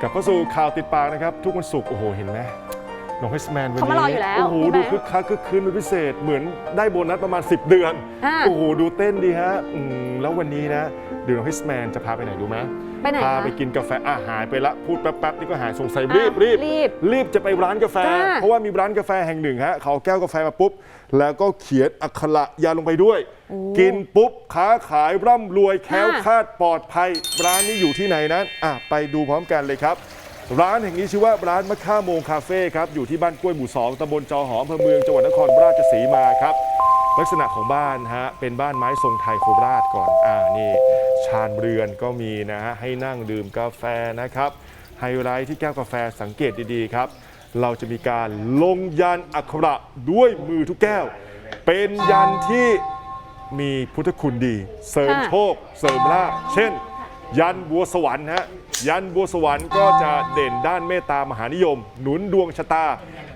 กลับเข้าสู่ข่าวติดปากนะครับ ทุกวันศุกร์โอ้โห เห็นไหมน้องเฮสแมนวันเขานี้มารออยู่แล้วโอ้โหพี่แบดูงค์คึกคักคึกคืนเป็นพิเศษ เหมือนได้โบนัสประมาณ 10 เดือนอ่าโอ้โห ดูเต้นดีฮะอืมแล้ววันนี้นะเดี๋ยวน้องเฮสแมนจะพาไปไหนดูไหมไปไหนพาไปกินกาแฟอาหายไปละพูดแป๊บๆนี่ก็หายสงสัยรีบรีบรีบรีบจะไปร้านกาแฟ จ้า เพราะว่ามีร้านกาแฟแห่งหนึ่งฮะเขาเอาแก้วกาแฟมาปุ๊บ แล้วก็เขียนอักขระยาลงไปด้วย กินปุ๊บค้าขายร่ำรวยแคล้วค่ะคลาดปลอดภัย ร้านนี้อยู่ที่ไหนนั้นอะไปดูพร้อมกันเลยครับ ร้านแห่งนี้ชื่อว่าร้านมะค่าโมงคาเฟ่ครับอยู่ที่บ้านกล้วยหมู่สองตำบลจอหอมอำเภอเมืองจังหวัดนครราชสีมาครับ ลักษณะของบ้านฮะเป็นบ้านไม้ทรงไทยโคราชก่อนอ่านี่ชานเรือนก็มีนะฮะให้นั่งดื่มกาแฟนะครับไฮไลท์ที่แก้วกาแฟสังเกตดีๆครับ เราจะมีการลงยันอักขระด้วยมือทุกแก้ว เป็นยันที่มีพุทธคุณดี เสริมโชค เสริมลาภเช่น ยันบัวสวรรค์ฮะยันบัวสวรรค์ก็จะเด่นด้านเมตตามหานิยม หนุนดวงชะตา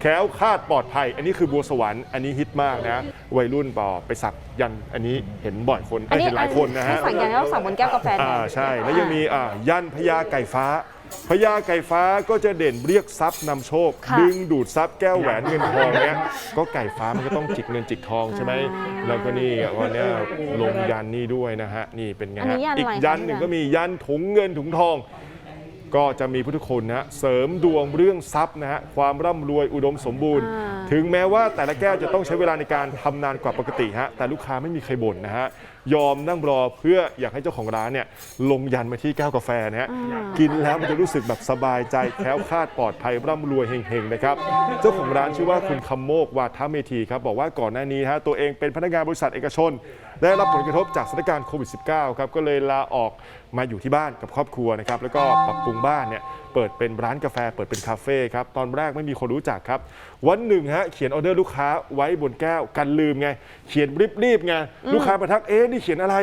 แคล้วคลาดปลอดภัย อันนี้คือบัวสวรรค์อันนี้ฮิตมากนะวัยรุ่นปอไปสักยันอันนี้เห็นบ่อยคนอันนี้เห็นหลายคนนะฮะที่สั่งอย่างนี้เราสั่งบนแก้วกาแฟแทอ่านใช่แล้วยังมีอ่ายันพญาไก่ฟ้าพญาไก่ฟ้าก็จะเด่นเรียกทรัพย์นำโชคค่ะดึงดูดทรัพย์แก้วแหวนเงินทองเนี้ยก็ไก่ฟ้ามันก็ต้องจิกเงินจิกทองใช่ไหมแล้วก็นี่วันเนี้ยลงยันนี่ด้วยนะฮะนี่เป็นไงอันนี้ฮะยันอะไรอีกยันคะหนึ่งพี่ก็มียันถุงเงินถุงทอง ก็จะมีพุทธคุณนะฮะเสริมดวงเรื่องทรัพย์นะฮะความร่ำรวยอุดมสมบูรณ์ อ่า ถึงแม้ว่าแต่ละแก้วจะต้องใช้เวลาในการทำนานกว่าปกติฮะแต่ลูกค้าไม่มีใครบ่นนะฮะยอมนั่งรอเพื่ออยากให้เจ้าของร้านเนี่ยลงยันมาที่แก้วกาแฟนะฮะกินแล้วมันจะรู้สึกแบบสบายใจแคล้วคลาดปลอดภัยร่ำรวยเฮงๆนะครับเจ้าของร้านชื่อว่าคุณคำโมกวาทเมธีครับบอกว่าก่อนหน้านี้ฮะตัวเองเป็นพนักงานบริษัทเอกชน ได้รับผลกระทบจากสถานการณ์โควิด -19 ครับก็เลยลาออกมาอยู่ที่บ้านกับครอบครัวนะครับแล้วก็ปรับปรุงบ้านเนี่ยเปิดเป็นร้านกาแฟเปิดเป็นคาเฟ่ครับตอนแรกไม่มีคนรู้จักครับ วันหนึ่งฮะเขียนออเดอร์ลูกค้าไว้บนแก้วกันลืมไง เขียนรีบๆไงลูกค้ามาทักเอ๊ะนี่เขียนอะไร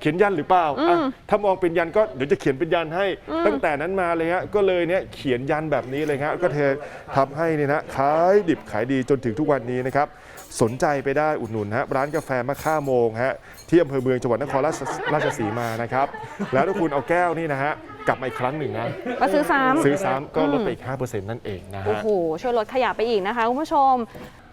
เขียนยันหรือเปล่าอะถ้ามองเป็นยันก็เดี๋ยวจะเขียนเป็นยันให้ ตั้งแต่นั้นมาเลยฮะก็เลยเนี่ยเขียนยันแบบนี้เลยฮะก็เธอทำให้เนี่ยนะขายดิบขายดีจนถึงทุกวันนี้นะครับสนใจไปได้อุดหนุนฮะร้านกาแฟมะค่าโมงฮะที่อำเภอเมืองจังหวัดนครราชราชสีมานะครับแล้วถ้าคุณเอาแก้วนี่นะฮะกลับมาอีกครั้งหนึ่งนะ มาซื้อซ้ำซื้อซ้ำก็ลดไปอีก5%นั่นเองนะโอ้ฮะ โหช่วยลดขยะไปอีกนะคะคุณผู้ชม